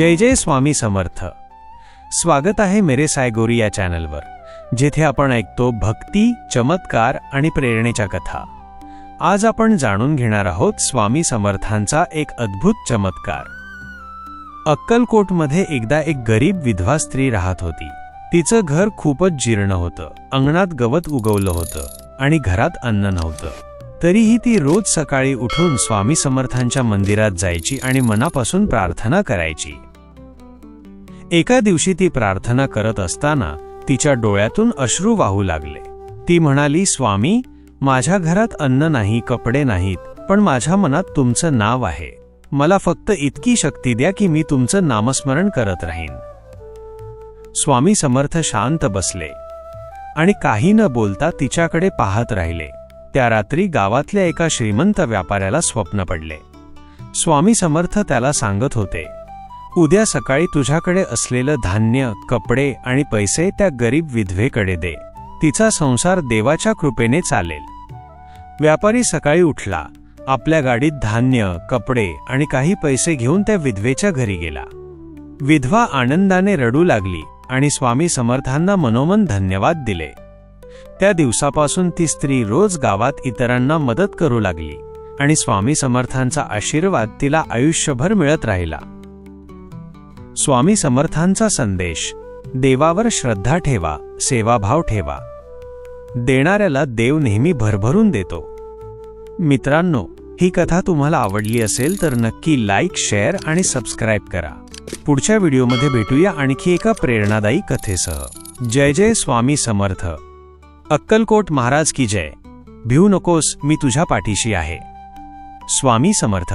जय जय स्वामी समर्थ. स्वागत आहे मेरे सायगोरी या चॅनलवर जेथे आपण ऐकतो भक्ती चमत्कार आणि प्रेरणेच्या कथा. आज आपण जाणून घेणार आहोत स्वामी समर्थांचा एक अद्भुत चमत्कार. अक्कलकोटमध्ये एकदा एक गरीब विधवा स्त्री राहत होती. तिचं घर खूपच जीर्ण होतं अंगणात गवत उगवलं होतं आणि घरात अन्न नव्हतं. तरीही ती रोज सकाळी उठून स्वामी समर्थांच्या मंदिरात जायची आणि मनापासून प्रार्थना करायची. एका दिवशी ती प्रार्थना करत असताना तिच्या डोळ्यातून अश्रू वाहू लागले. ती म्हणाली स्वामी माझ्या घरात अन्न नाही कपडे नाहीत पण माझ्या मनात तुमचं नाव आहे. मला फक्त इतकी शक्ती द्या की मी तुमचं नामस्मरण करत राहीन. स्वामी समर्थ शांत बसले आणि काही न बोलता तिच्याकडे पाहत राहिले. त्या रात्री गावातल्या एका श्रीमंत व्यापाऱ्याला स्वप्न पडले. स्वामी समर्थ त्याला सांगत होते उद्या सकाळी तुझ्याकडे असलेलं धान्य कपडे आणि पैसे त्या गरीब विधवेकडे दे. तिचा संसार देवाच्या कृपेने चालेल. व्यापारी सकाळी उठला. आपल्या गाडीत धान्य कपडे आणि काही पैसे घेऊन त्या विधवेच्या घरी गेला. विधवा आनंदाने रडू लागली आणि स्वामी समर्थांना मनोमन धन्यवाद दिले. त्या दिवसापासून ती स्त्री रोज गावात इतरांना मदत करू लागली आणि स्वामी समर्थांचा आशीर्वाद तिला आयुष्यभर मिळत राहिला. स्वामी समर्थांचा संदेश. देवावर श्रद्धा ठेवा सेवाभाव ठेवा. देणाऱ्याला देव नेहमी भरभरून देतो. मित्रांनो ही कथा तुम्हाला आवडली असेल तर नक्की लाईक शेअर आणि सबस्क्राईब करा. पुढच्या व्हिडिओमध्ये भेटूया आणखी एका प्रेरणादायी कथेसह. जय जय स्वामी समर्थ. अक्कलकोट महाराज की जय. भिऊ नकोस मी तुझ्या पाठीशी आहे. स्वामी समर्थ.